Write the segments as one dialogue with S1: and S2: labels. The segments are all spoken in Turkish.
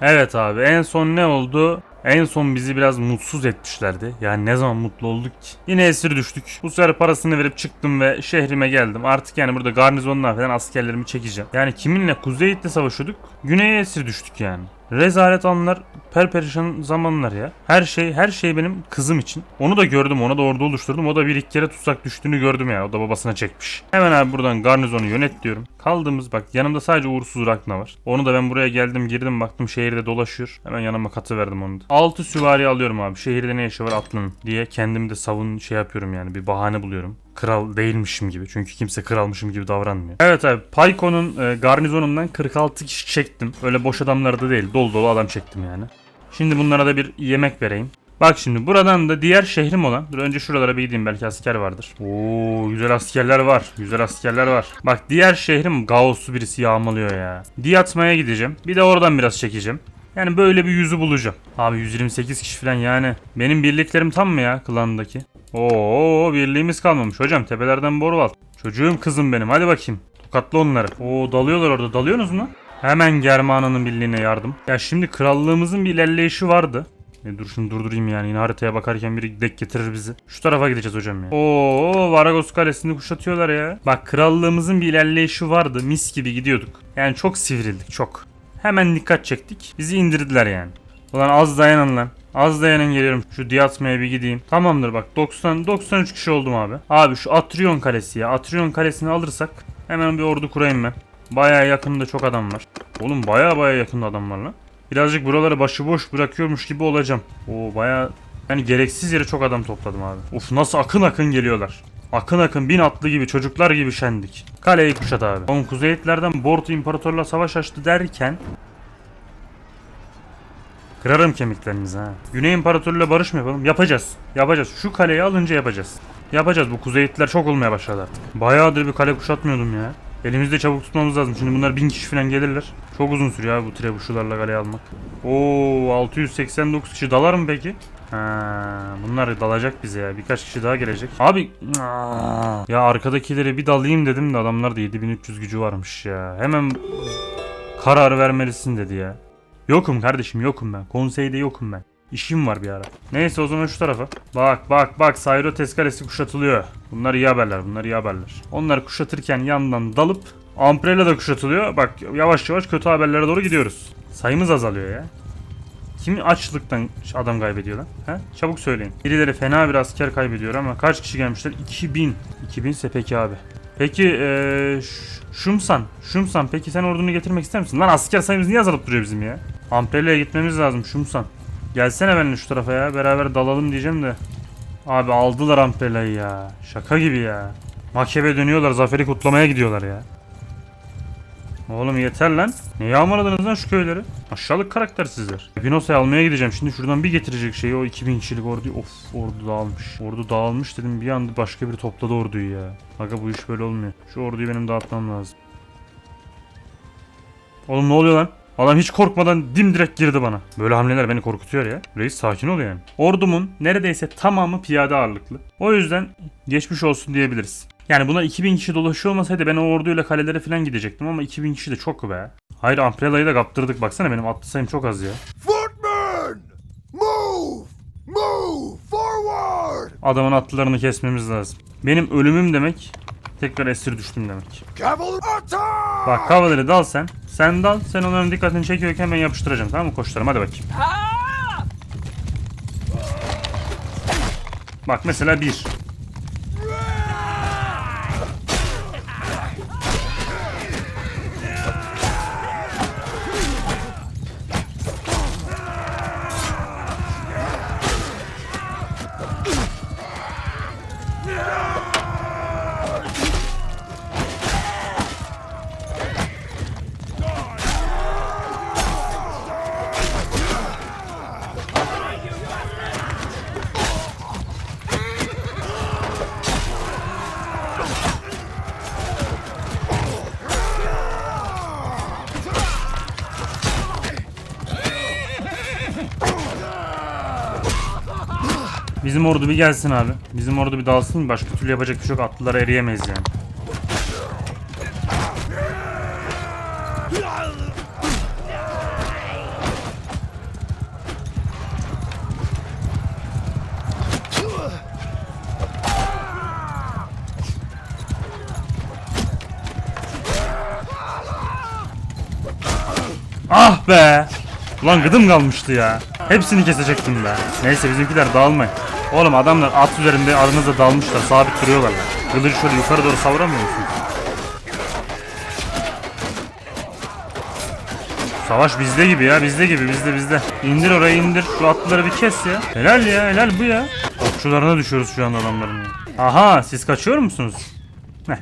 S1: Evet abi en son ne oldu? En son bizi biraz mutsuz etmişlerdi. Yani ne zaman mutlu olduk ki? Yine esir düştük. Bu sefer parasını verip çıktım ve şehrime geldim. Artık yani burada garnizondan falan askerlerimi çekeceğim. Yani kiminle? Kuzeyit'le savaşıyorduk. Güney'e esir düştük yani. Rezalet anlar, perperişan zamanlar ya. Her şey, her şey benim kızım için. Onu da gördüm, ona da ordu oluşturdum. O da bir iki kere tutsak düştüğünü gördüm yani. O da babasına çekmiş. Hemen abi buradan garnizonu yönet diyorum. Kaldığımız bak yanımda sadece uğursuz Rakna var. Onu da ben buraya geldim girdim baktım şehirde dolaşıyor. Hemen yanıma katı verdim onu da. 6 süvari alıyorum abi. Şehirde ne işi var atlanın diye kendimi de savun şey yapıyorum yani bir bahane buluyorum. Kral değilmişim gibi. Çünkü kimse kralmışım gibi davranmıyor. Evet abi Payko'nun e, garnizonundan 46 kişi çektim. Öyle boş adamlar da değil. Dolu dolu adam çektim yani. Şimdi bunlara da bir yemek vereyim. Bak şimdi buradan da diğer şehrim olan. Dur önce şuralara bir gideyim belki asker vardır. Oo güzel askerler var. Güzel askerler var. Bak diğer şehrim Gauss'u birisi yağmalıyor ya. Diyatma'ya gideceğim. Bir de oradan biraz çekeceğim. Yani böyle bir yüzü bulacağım. Abi 128 kişi falan yani. Benim birliklerim tam mı ya klandaki? Oo birliğimiz kalmamış hocam tepelerden Borval. Çocuğum kızım benim hadi bakayım. Tokatla onları. Oo dalıyorlar orada dalıyorsunuz mu? Hemen Germana'nın birliğine yardım. Ya şimdi krallığımızın bir ilerleyişi vardı. E dur şunu durdurayım yani yine haritaya bakarken biri dek getirir bizi. Şu tarafa gideceğiz hocam ya. Oo Varagos Kalesi'ni kuşatıyorlar ya. Bak krallığımızın bir ilerleyişi vardı. Mis gibi gidiyorduk. Yani çok sivrildik çok. Hemen dikkat çektik. Bizi indirdiler yani. Ulan az dayanın lan. Az dayanın geliyorum. Şu Diyatma'ya bir gideyim. Tamamdır bak 90 93 kişi oldum abi. Abi şu Atrion Kalesi ya. Atrion Kalesi'ni alırsak hemen bir ordu kurayım ben. Baya yakında çok adam var. Oğlum baya baya yakında adam var lan. Birazcık buraları başıboş bırakıyormuş gibi olacağım. Oo baya yani gereksiz yere çok adam topladım abi. Uf nasıl akın akın geliyorlar. Akın akın bin atlı gibi çocuklar gibi şendik. Kaleyi kuşat abi. Oğlum Kuzeyitlerden Bortu İmparatorluğa savaş açtı derken Kırarım kemiklerinizi ha. Güney İmparatorluğuyla barış mı yapalım? Yapacağız. Yapacağız. Şu kaleyi alınca yapacağız. Yapacağız. Bu Kuzeyitler çok olmaya başladı artık. Bayağıdır bir kale kuşatmıyordum ya. Elimizde çabuk tutmamız lazım. Şimdi bunlar bin kişi falan gelirler. Çok uzun sürüyor abi bu trebuşlarla kaleyi almak. Oo 689 kişi dalar mı peki? Ha, bunlar dalacak bize ya. Birkaç kişi daha gelecek. Abi aa, ya arkadakileri bir dalayım dedim de adamlar da 7300 gücü varmış ya. Hemen karar vermelisin dedi ya. Yokum kardeşim yokum ben. Konseyde yokum ben. İşim var bir ara. Neyse o zaman şu tarafa. Bak bak bak Sayro Kalesi kuşatılıyor. Bunlar iyi haberler bunlar iyi haberler. Onlar kuşatırken yandan dalıp Umbrella da kuşatılıyor. Bak yavaş yavaş kötü haberlere doğru gidiyoruz. Sayımız azalıyor ya. Kim açlıktan adam kaybediyor lan? He? Çabuk söyleyin. Birileri fena bir asker kaybediyor ama kaç kişi gelmişler? 2000. 2000 ise peki abi. Peki eee Ş- Şumsan. Şumsan peki sen ordunu getirmek ister misin? Lan asker sayımız niye azalıp duruyor bizim ya? Amprelia'ya gitmemiz lazım Şumsan. Gelsene benimle şu tarafa ya. Beraber dalalım diyeceğim de. Abi aldılar Amprelia'yı ya. Şaka gibi ya. Makebe dönüyorlar. Zaferi kutlamaya gidiyorlar ya. Oğlum yeter lan. Ne yağmaladınız lan şu köyleri? Aşağılık karakter sizler. Pinosa'yı almaya gideceğim. Şimdi şuradan bir getirecek şeyi o 2000 kişilik orduyu. Of ordu dağılmış. Ordu dağılmış dedim bir anda başka biri topladı orduyu ya. Aga bu iş böyle olmuyor. Şu orduyu benim dağıtmam lazım. Oğlum ne oluyor lan? Adam hiç korkmadan dimdirek girdi bana. Böyle hamleler beni korkutuyor ya. Reis sakin ol yani. Ordumun neredeyse tamamı piyade ağırlıklı. O yüzden geçmiş olsun diyebiliriz. Yani buna 2000 kişi dolaşıyor olmasaydı ben o orduyla kalelere falan gidecektim ama 2000 kişi de çok be. Hayır Amprela'yı da kaptırdık baksana benim atlı sayım çok az ya.
S2: Footmen! Move! Move! Forward!
S1: Adamın atlılarını kesmemiz lazım. Benim ölümüm demek tekrar esir düştüm demek. Bak kavaleri dal sen. Sen dal. Sen onların dikkatini çekiyorken ben yapıştıracağım tamam mı koçlarım hadi bakayım. Bak mesela bir. Bizim ordu bir gelsin abi. Bizim ordu bir dalsın. Başka türlü yapacak bir şey yok. Atlılara eriyemeyiz yani. Ah be! Ulan gıdım kalmıştı ya. Hepsini kesecektim be. Neyse bizimkiler dağılmayın. Oğlum adamlar at üzerinde aranızda dalmışlar. Sabit duruyorlar. Kılıcı şöyle yukarı doğru savuramıyor musunuz? Savaş bizde gibi ya bizde gibi bizde bizde. İndir orayı indir. Şu atlıları bir kes ya. Helal ya helal bu ya. Okçularına düşüyoruz şu anda adamların. Aha siz kaçıyor musunuz?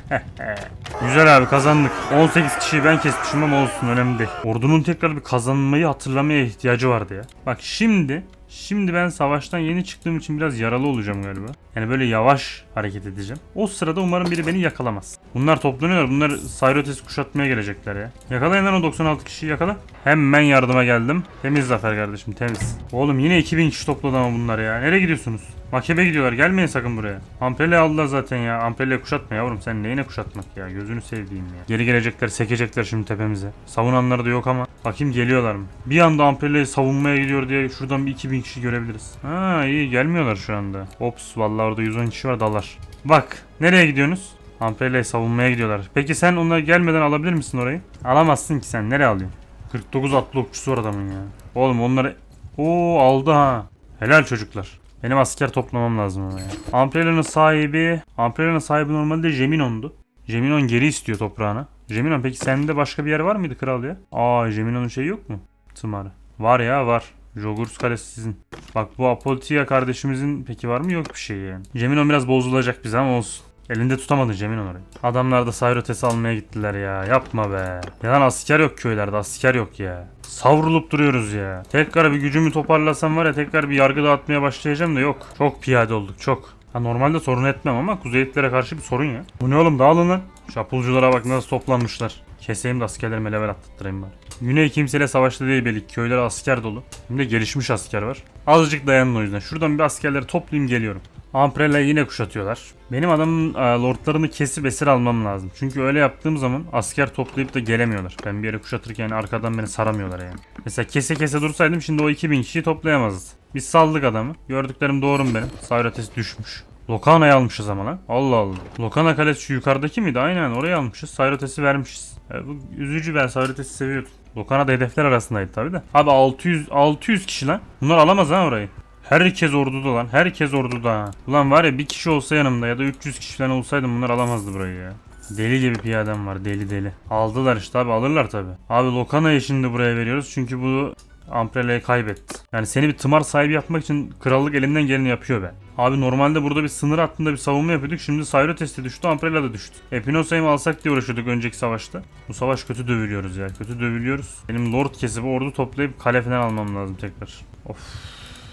S1: Güzel abi kazandık. 18 kişiyi ben kesmişim ama olsun önemli değil. Ordunun tekrar bir kazanmayı hatırlamaya ihtiyacı vardı ya. Bak şimdi Şimdi ben savaştan yeni çıktığım için biraz yaralı olacağım galiba. Yani böyle yavaş hareket edeceğim. O sırada umarım biri beni yakalamaz. Bunlar toplanıyorlar. Bunlar Sayrotes kuşatmaya gelecekler ya. Yakalayın lan o 96 kişiyi yakala. Hemen yardıma geldim. Temiz zafer kardeşim temiz. Oğlum yine 2000 kişi topladı ama bunlar ya. Nereye gidiyorsunuz? Makebe gidiyorlar. Gelmeyin sakın buraya. Ampele aldılar zaten ya. Ampele kuşatma yavrum. Sen neyine kuşatmak ya? Gözünü sevdiğim ya. Geri gelecekler, sekecekler şimdi tepemize. Savunanları da yok ama. Bakayım geliyorlar mı? Bir anda Ampele'yi savunmaya gidiyor diye şuradan bir 2000 kişi görebiliriz. Ha iyi gelmiyorlar şu anda. Ops vallahi orada 110 kişi var dalar. Bak nereye gidiyorsunuz? Ampele'yi savunmaya gidiyorlar. Peki sen onlar gelmeden alabilir misin orayı? Alamazsın ki sen. Nereye alıyorsun? 49 atlı okçusu var adamın ya. Oğlum onları... Oo aldı ha. Helal çocuklar. Benim asker toplamam lazım ama ya. Ampela'nın sahibi... Ampela'nın sahibi normalde Jeminon'du. Jeminon geri istiyor toprağını. Jeminon peki sende başka bir yer var mıydı kral ya? Aa Jeminon'un şeyi yok mu? Tımarı. Var ya var. Jogurs Kalesi sizin. Bak bu Apolitia kardeşimizin peki var mı? Yok bir şey yani. Jeminon biraz bozulacak bize ama olsun. Elinde tutamadı Cemil orayı. Adamlar da Sayrotes'i almaya gittiler ya. Yapma be. Ya lan asker yok köylerde asker yok ya. Savrulup duruyoruz ya. Tekrar bir gücümü toparlasam var ya tekrar bir yargı dağıtmaya başlayacağım da yok. Çok piyade olduk çok. Ha normalde sorun etmem ama Kuzeylitlere karşı bir sorun ya. Bu ne oğlum dağılın lan. Şapulculara bak nasıl toplanmışlar. Keseyim de askerlerime level attırayım bari. Güney kimseyle savaşta değil belli. Köyler asker dolu. Hem de gelişmiş asker var. Azıcık dayanın o yüzden. Şuradan bir askerleri toplayayım geliyorum. Amprella yine kuşatıyorlar. Benim adamın e, lordlarını kesip esir almam lazım. Çünkü öyle yaptığım zaman asker toplayıp da gelemiyorlar. Ben bir yere kuşatırken arkadan beni saramıyorlar yani. Mesela kese kese dursaydım şimdi o 2000 kişiyi toplayamazdı. Biz saldık adamı. Gördüklerim doğru mu benim? Sayrates düşmüş. Lokana'yı almışız ama lan. Allah Allah. Lokana kalesi şu yukarıdaki miydi? Aynen orayı almışız. Sayrates'i vermişiz. E, bu üzücü ben Sayrates'i seviyordum. Lokana da hedefler arasındaydı tabi de. Abi 600 600 kişi lan. Bunlar alamaz ha orayı. Herkes orduda lan. Herkes orduda. Ulan var ya bir kişi olsa yanımda ya da 300 kişi falan olsaydı bunlar alamazdı burayı ya. Deli gibi piyadem var deli deli. Aldılar işte abi alırlar tabi. Abi Lokana'yı şimdi buraya veriyoruz çünkü bu Amprele'yi kaybetti. Yani seni bir tımar sahibi yapmak için krallık elinden geleni yapıyor be. Abi normalde burada bir sınır hattında bir savunma yapıyorduk. Şimdi Sayrotes de düştü, Amprela da düştü. Epinosa'yı mı alsak diye uğraşıyorduk önceki savaşta. Bu savaş kötü dövülüyoruz ya. Kötü dövülüyoruz. Benim lord kesip ordu toplayıp kale falan almam lazım tekrar. Of.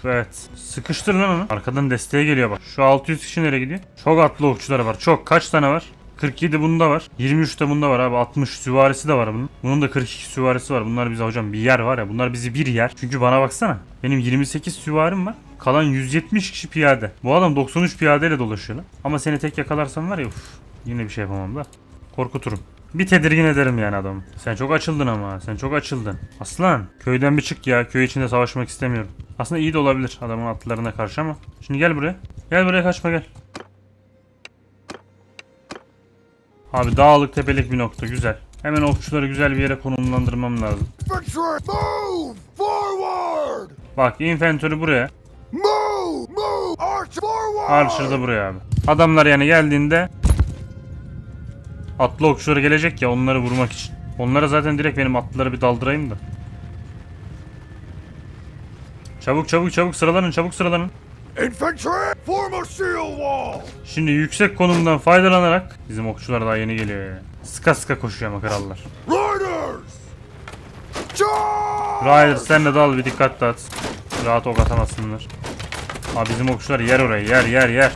S1: Evet. Sıkıştır lan onu. Arkadan desteğe geliyor bak. Şu 600 kişi nereye gidiyor? Çok atlı okçular var. Çok. Kaç tane var? 47 bunda var. 23 de bunda var abi. 60 süvarisi de var bunun. Bunun da 42 süvarisi var. Bunlar bize hocam bir yer var ya. Bunlar bizi bir yer. Çünkü bana baksana. Benim 28 süvarim var. Kalan 170 kişi piyade. Bu adam 93 piyadeyle dolaşıyor lan. Ama seni tek yakalarsam var ya uf, yine bir şey yapamam da. Korkuturum. Bir tedirgin ederim yani adamı. Sen çok açıldın ama. Sen çok açıldın. Aslan köyden bir çık ya. Köy içinde savaşmak istemiyorum. Aslında iyi de olabilir adamın atlılarına karşı ama. Şimdi gel buraya. Gel buraya kaçma gel. Abi dağlık tepelik bir nokta güzel. Hemen okçuları güzel bir yere konumlandırmam lazım. Bak infantry buraya. Archer da buraya abi. Adamlar yani geldiğinde atlı okçuları gelecek ya onları vurmak için. Onlara zaten direkt benim atlıları bir daldırayım da. Çabuk çabuk çabuk sıralanın çabuk sıralanın.
S2: Infantry, form a seal wall!
S1: Şimdi yüksek konumdan faydalanarak bizim okçular daha yeni geliyor ya. Sıka sıka koşuyor ama krallar.
S2: Riders! Charge!
S1: Ryder sen de dal bir dikkat dağıt. Rahat ok atamasınlar. Abi bizim okçular yer orayı yer yer yer.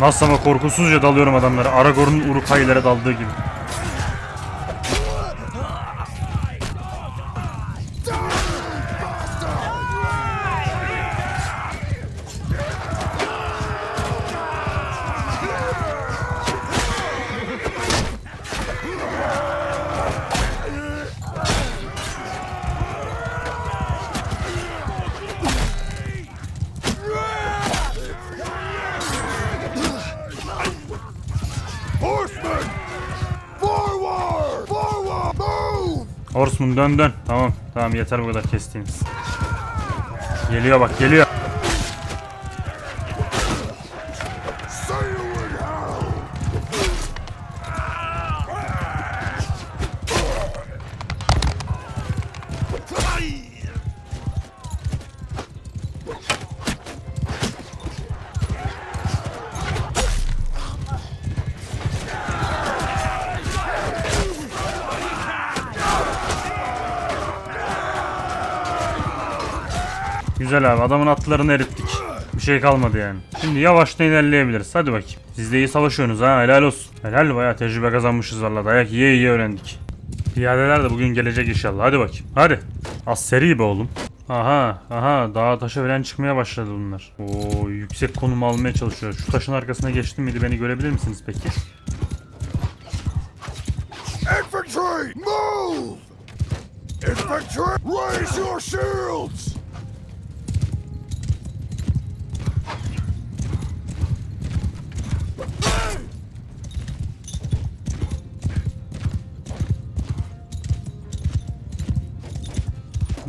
S1: Nasıl ama korkusuzca dalıyorum adamlara. Aragorn'un Uruk-hai'lere daldığı gibi. Dön dön. Tamam tamam yeter bu kadar kestiğiniz. Geliyor bak geliyor. Güzel abi adamın atlarını erittik. Bir şey kalmadı yani. Şimdi yavaştan ilerleyebiliriz. Hadi bakayım. Siz de iyi savaşıyorsunuz ha helal olsun. Helal bayağı tecrübe kazanmışız valla. Dayak yiye yiye öğrendik. Piyadeler de bugün gelecek inşallah. Hadi bakayım. Hadi. Az seri be oğlum. Aha aha dağa taşa falan çıkmaya başladı bunlar. Oo yüksek konum almaya çalışıyor. Şu taşın arkasına geçtim miydi beni görebilir misiniz peki?
S2: Infantry, move! Infantry, raise your shields!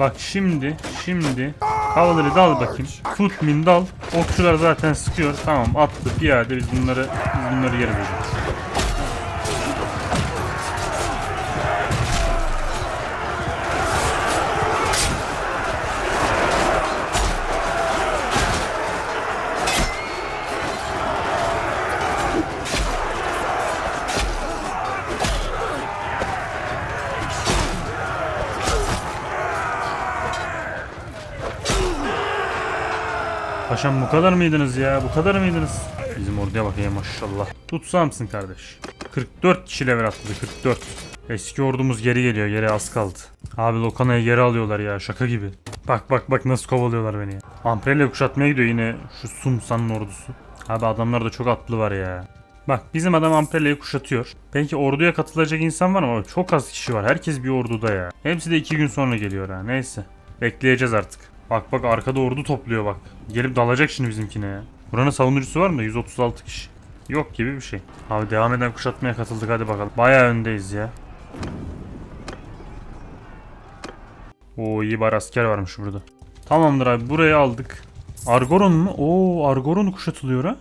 S1: Bak şimdi, şimdi havaları dal bakayım. Footmin dal. Okçular zaten sıkıyor. Tamam attı piyade biz bunları biz bunları yeriz hocam. Paşam bu kadar mıydınız ya? Bu kadar mıydınız? Bizim orduya bakayım maşallah. Tutsam mısın kardeş? 44 kişi level atladı 44. Eski ordumuz geri geliyor geri az kaldı. Abi Lokana'yı geri alıyorlar ya şaka gibi. Bak bak bak nasıl kovalıyorlar beni ya. Kuşatmaya gidiyor yine şu Sumsa'nın ordusu. Abi adamlarda çok atlı var ya. Bak bizim adam Amprelle'yi kuşatıyor. Belki orduya katılacak insan var ama çok az kişi var. Herkes bir orduda ya. Hepsi de iki gün sonra geliyor ha. Neyse. Bekleyeceğiz artık. Bak bak arkada ordu topluyor bak. Gelip dalacak şimdi bizimkine ya. Buranın savunucusu var mı? 136 kişi. Yok gibi bir şey. Abi devam eden kuşatmaya katıldık hadi bakalım. Bayağı öndeyiz ya. Oo iyi bir asker varmış burada. Tamamdır abi burayı aldık. Argoron mu? Oo Argoron kuşatılıyor ha.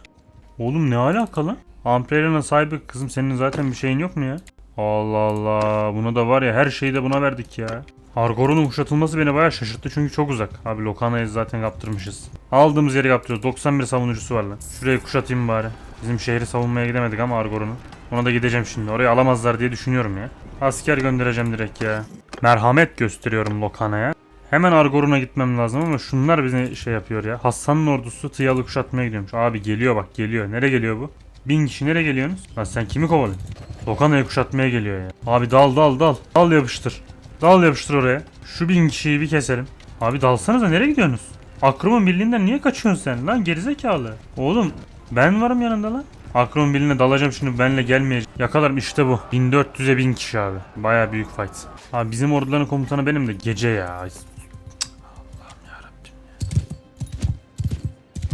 S1: Oğlum ne alaka lan? Amprela'nın sahibi kızım senin zaten bir şeyin yok mu ya? Allah Allah bunu da var ya her şeyi de buna verdik ya. Argoron'un kuşatılması beni bayağı şaşırttı çünkü çok uzak. Abi Lokana'yı zaten kaptırmışız. Aldığımız yeri kaptırıyoruz. 91 savunucusu var lan. Şurayı kuşatayım bari. Bizim şehri savunmaya gidemedik ama Argoron'u. Ona da gideceğim şimdi. Orayı alamazlar diye düşünüyorum ya. Asker göndereceğim direkt ya. Merhamet gösteriyorum Lokana'ya. Hemen Argoron'a gitmem lazım ama şunlar bizi şey yapıyor ya. Hasan'ın ordusu Tiyalı kuşatmaya gidiyormuş. Abi geliyor bak geliyor. Nereye geliyor bu? Bin kişi nereye geliyorsunuz? Lan sen kimi kovalıyorsun? Lokana'yı kuşatmaya geliyor ya. Abi dal dal dal. Dal yapıştır. Dal yapıştır oraya. Şu bin kişiyi bir keselim. Abi dalsanıza nereye gidiyorsunuz? Akrom'un birliğinden niye kaçıyorsun sen lan gerizekalı? Oğlum ben varım yanında lan. Akrom'un birliğine dalacağım şimdi benle gelmeyecek. Yakalarım işte bu. 1400'e 1000 kişi abi. Baya büyük fight. Abi bizim orduların komutanı benim de gece ya.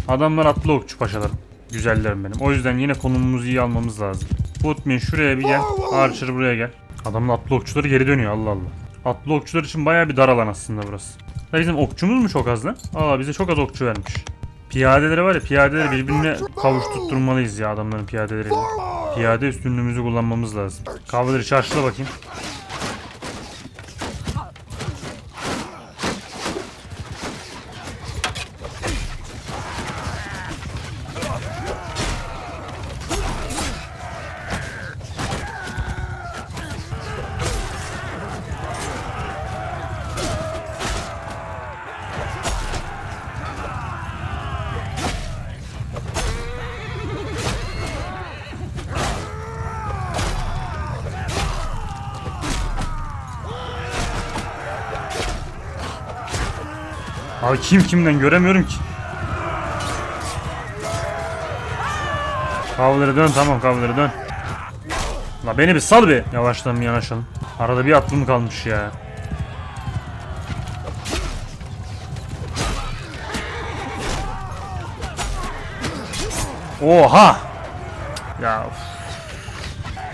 S1: Adamlar atlı okçu paşalarım. Güzellerim benim. O yüzden yine konumumuzu iyi almamız lazım. Footmin şuraya bir gel. Archer buraya gel. Adamın atlı okçuları geri dönüyor Allah Allah. Atlı okçular için baya bir dar alan aslında burası. Da bizim okçumuz mu çok az lan? Aa bize çok az okçu vermiş. Piyadeleri var ya piyadeleri birbirine kavuşturtturmalıyız ya adamların piyadeleriyle. Piyade üstünlüğümüzü kullanmamız lazım. Kavgaları çarşıla bakayım. Abi kim kimden göremiyorum ki. Kavları dön tamam kavları dön. La beni bir sal bir. Yavaştan yanaşalım. Arada bir aklım kalmış ya. Oha! Ya.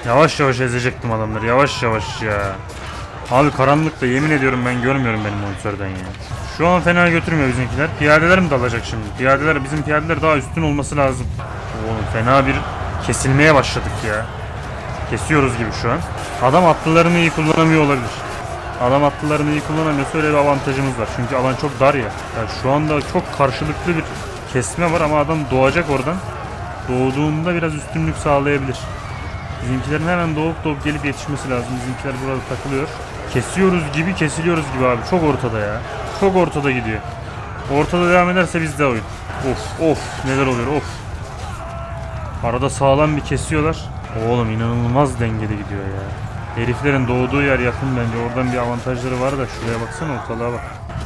S1: Yavaş yavaş ezecektim adamları yavaş yavaş ya. Abi karanlıkta yemin ediyorum ben görmüyorum benim monitörden ya. Şu an fena götürmüyor bizimkiler. Piyadeler mi dalacak şimdi? Piyadeler bizim piyadeler daha üstün olması lazım. Oğlum fena bir kesilmeye başladık ya. Kesiyoruz gibi şu an. Adam atlılarını iyi kullanamıyor olabilir. Adam atlılarını iyi kullanamıyorsa öyle bir avantajımız var. Çünkü alan çok dar ya. Yani şu anda çok karşılıklı bir kesme var ama adam doğacak oradan. Doğduğunda biraz üstünlük sağlayabilir. Bizimkilerin hemen doğup doğup gelip yetişmesi lazım. Bizimkiler burada takılıyor. Kesiyoruz gibi kesiliyoruz gibi abi. Çok ortada ya. Çok ortada gidiyor. Ortada devam ederse bizde oyun. Of of neler oluyor of. Arada sağlam bir kesiyorlar. Oğlum inanılmaz dengeli gidiyor ya. Heriflerin doğduğu yer yakın bence. Oradan bir avantajları var da şuraya baksana ortalığa bak.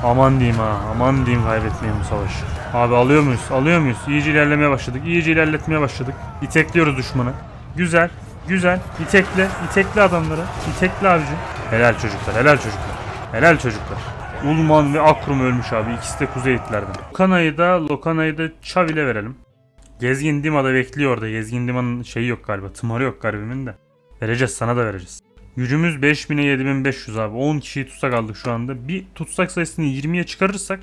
S1: Aman diyeyim ha. Aman diyeyim kaybetmeyin bu savaşı. Abi alıyor muyuz? Alıyor muyuz? İyice ilerlemeye başladık. İyice ilerletmeye başladık. İtekliyoruz düşmanı. Güzel. Güzel. İtekle. İtekle adamları. İtekle abicim. Helal çocuklar. Helal çocuklar. Helal çocuklar. Ulman ve Akrum ölmüş abi. İkisi de kuzey itlerden. Lokana'yı da Lokana'yı da Çavil'e verelim. Gezgin Dima'da bekliyor orada. Gezgin Dima'nın şeyi yok galiba. Tımarı yok garibimin de. Vereceğiz sana da vereceğiz. Gücümüz 5000'e 7500 abi. 10 kişiyi tutsak aldık şu anda. Bir tutsak sayısını 20'ye çıkarırsak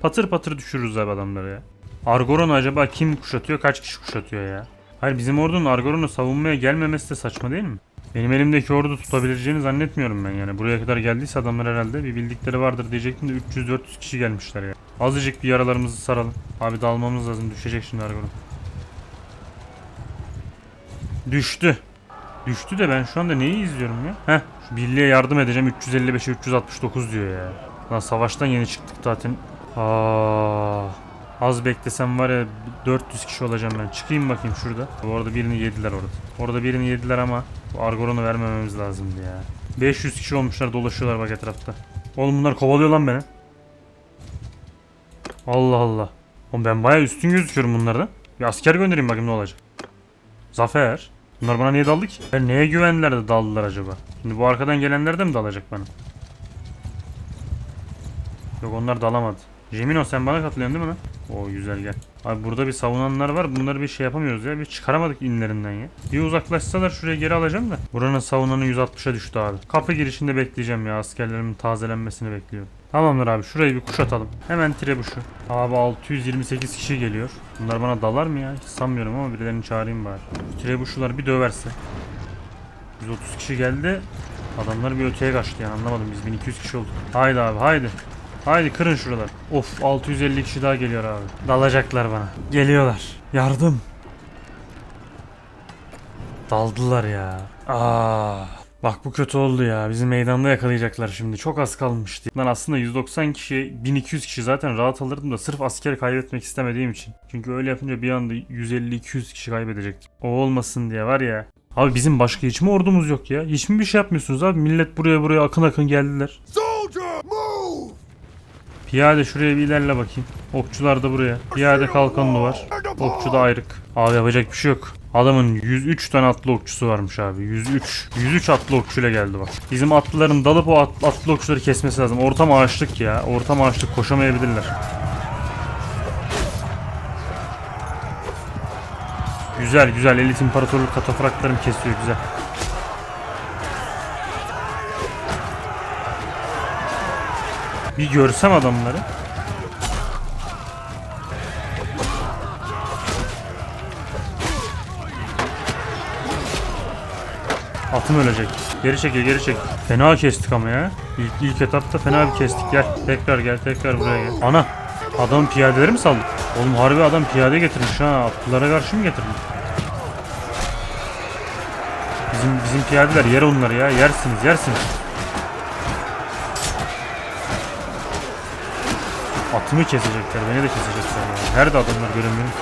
S1: patır patır düşürürüz abi adamları ya. Argoron acaba kim kuşatıyor? Kaç kişi kuşatıyor ya? Hayır bizim ordunun Argoron'u savunmaya gelmemesi de saçma değil mi? Benim elimdeki ordu tutabileceğini zannetmiyorum ben yani. Buraya kadar geldiyse adamlar herhalde bir bildikleri vardır diyecektim de 300-400 kişi gelmişler ya. Azıcık bir yaralarımızı saralım. Abi dalmamız lazım. Düşecek şimdi Argoron. Düştü. Düştü de ben şu anda neyi izliyorum ya? Heh şu birliğe yardım edeceğim 355'e 369 diyor ya. Lan savaştan yeni çıktık zaten. Aa, az beklesem var ya 400 kişi olacağım ben. Çıkayım bakayım şurada. Bu arada birini yediler orada. Orada birini yediler ama bu Argoron'u vermememiz lazımdı ya. 500 kişi olmuşlar dolaşıyorlar bak etrafta. Oğlum bunlar kovalıyor lan beni. Allah Allah. Oğlum ben bayağı üstün gözüküyorum bunlardan. Bir asker göndereyim bakayım ne olacak. Zafer. Bunlar bana niye daldı ki? Ben neye güvendiler de daldılar acaba? Şimdi bu arkadan gelenler de mi dalacak bana? Yok onlar dalamadı. Jemino sen bana katılıyorsun değil mi lan? Oo güzel gel. Abi burada bir savunanlar var. Bunları bir şey yapamıyoruz ya. Bir çıkaramadık inlerinden ya. Bir uzaklaşsalar şuraya geri alacağım da. Buranın savunanı 160'a düştü abi. Kapı girişinde bekleyeceğim ya. Askerlerimin tazelenmesini bekliyorum. Tamamdır abi şurayı bir kuşatalım. Hemen trebuşu. Abi 628 kişi geliyor. Bunlar bana dalar mı ya? Hiç sanmıyorum ama birilerini çağırayım bari. Trebuşular bir döverse. 130 kişi geldi. Adamlar bir öteye kaçtı yani anlamadım biz 1200 kişi olduk. Haydi abi haydi. Haydi kırın şuralar. Of 650 kişi daha geliyor abi. Dalacaklar bana. Geliyorlar. Yardım. Daldılar ya. Aa. Bak bu kötü oldu ya. Bizi meydanda yakalayacaklar şimdi. Çok az kalmıştı. Lan aslında 190 kişi, 1200 kişi zaten rahat alırdım da sırf asker kaybetmek istemediğim için. Çünkü öyle yapınca bir anda 150-200 kişi kaybedecektim. O olmasın diye var ya. Abi bizim başka hiç mi ordumuz yok ya? Hiç mi bir şey yapmıyorsunuz abi? Millet buraya buraya akın akın geldiler.
S2: Soldier!
S1: Piyade şuraya bir ilerle bakayım. Okçular da buraya. Piyade kalkanlı var. Okçu da ayrık. Abi yapacak bir şey yok. Adamın 103 tane atlı okçusu varmış abi. 103. 103 atlı okçuyla geldi bak. Bizim atlıların dalıp o at- atlı okçuları kesmesi lazım. Ortam ağaçlık ya. Ortam ağaçlık koşamayabilirler. Güzel güzel. Elit imparatorluk katafraklarım kesiyor güzel. Bir görsem adamları. Atım ölecek. Geri çekil geri çekil. Fena kestik ama ya. İlk, ilk etapta fena bir kestik. Gel tekrar gel tekrar buraya gel. Ana adam piyadeleri mi saldı? Oğlum harbi adam piyade getirmiş ha. Atlılara karşı mı getirmiş? Bizim bizim piyadeler yer onları ya. Yersiniz yersiniz. Atımı kesecekler, beni de kesecekler ya. Nerede adamlar göremiyorum.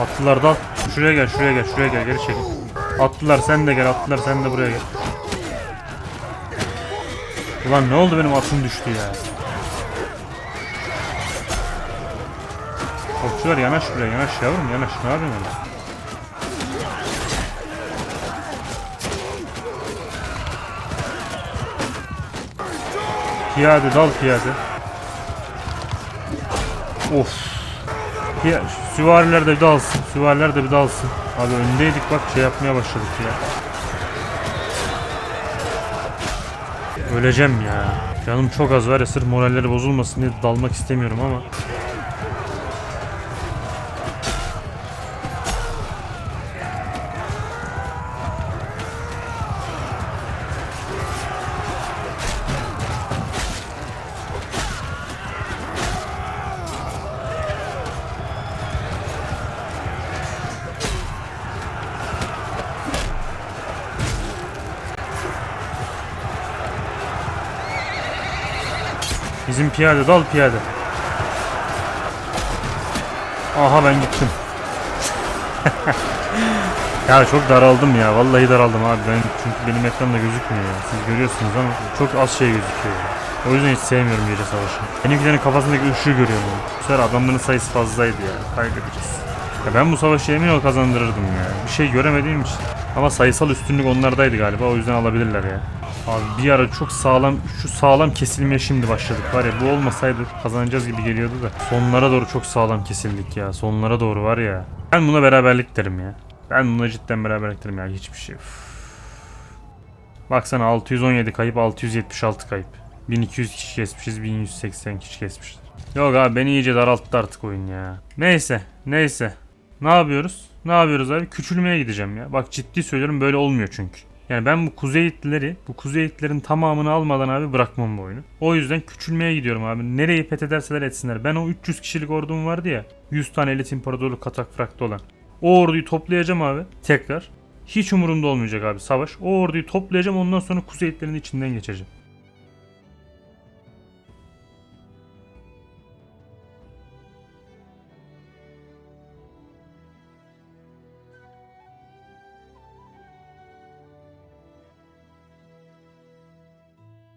S1: Atlılar dal. Şuraya gel, şuraya gel, şuraya gel, geri çekil. Atlılar sen de gel, atlılar sen de buraya gel. Ulan ne oldu benim atım düştü ya. Okçular yanaş buraya, yanaş yavrum, yanaş. Ne yapıyorsun Piyade dal piyade. Of. Ya, süvariler de bir dalsın. Süvariler de bir dalsın. Abi öndeydik bak şey yapmaya başladık ya. Öleceğim ya. Canım çok az var ya sırf moralleri bozulmasın diye dalmak istemiyorum ama. Piyade dal piyade. Aha ben gittim. ya çok daraldım ya. Vallahi daraldım abi. Ben çünkü benim ekranda gözükmüyor ya. Siz görüyorsunuz ama çok az şey gözüküyor. ya. O yüzden hiç sevmiyorum gece savaşı. Benimkilerin kafasındaki ışığı görüyorum. Bu sefer adamların sayısı fazlaydı ya. Kaybedeceğiz. Ya ben bu savaşı emin ol kazandırırdım ya. Bir şey göremediğim için. Ama sayısal üstünlük onlardaydı galiba. O yüzden alabilirler ya. Abi bir ara çok sağlam şu sağlam kesilmeye şimdi başladık. Var ya bu olmasaydı kazanacağız gibi geliyordu da. Sonlara doğru çok sağlam kesildik ya. Sonlara doğru var ya. Ben buna beraberlik derim ya. Ben buna cidden beraberlik derim ya. Hiçbir şey. Üf. baksana 617 kayıp 676 kayıp. 1200 kişi kesmişiz 1180 kişi kesmişler. Yok abi beni iyice daralttı artık oyun ya. Neyse neyse. Ne yapıyoruz? Ne yapıyoruz abi? Küçülmeye gideceğim ya. Bak ciddi söylüyorum böyle olmuyor çünkü yani ben bu kuzeyitleri, bu kuzeyitlerin tamamını almadan abi bırakmam bu oyunu. O yüzden küçülmeye gidiyorum abi. Nereyi fethederseler etsinler. Ben o 300 kişilik ordum vardı ya. 100 tane elit imparatorluk katak frakta olan. O orduyu toplayacağım abi tekrar. Hiç umurumda olmayacak abi savaş. O orduyu toplayacağım ondan sonra kuzeyitlerin içinden geçeceğim.